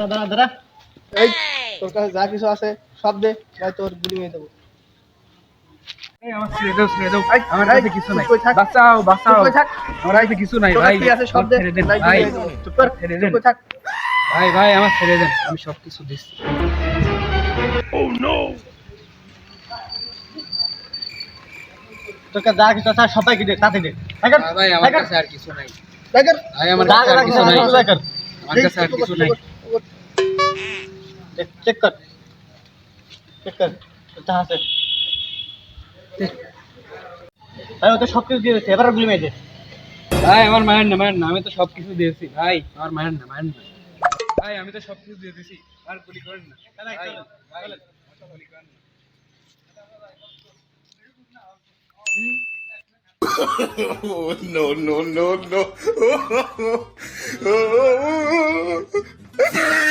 দাঁড়া দাঁড়া দাঁড়া। এই তোর কাছে যা কিছু আছে সব দে ভাই তোর গুলি মেরে দেবো। আমার কাছে কিছু নাই। বাঁচাও বাঁচাও। আমার কাছে কিছু নাই ভাই। সব ছেড়ে দেন ভাই ছেড়ে দেন। ভাই ভাই আমার ছেড়ে দেন আমি সব কিছু দিচ্ছি। তোর কাছে যা কিছু আছে সবাইকে দে তাতে দে। ভাই আমার কাছে আর কিছু নাই। ভাই আমার কাছে আর কিছু নাই। আমার কাছে আর কিছু নাই। কর। চেক কর কোথা আছে। ভাই ও তো সব কিছু দিয়ে দিচ্ছে এবার গুলি মেরে দে ভাই আমার মায়ের না মায়ের না আমি তো সব কিছু দিয়েছি ভাই। আমার মায়ের না মায়ের না ভাই আমি তো সব কিছু দিয়ে দিয়েছি আর গুলি করেন না। ভাই, ভাই, আর গুলি করেন না। Oh, no, no, no, no.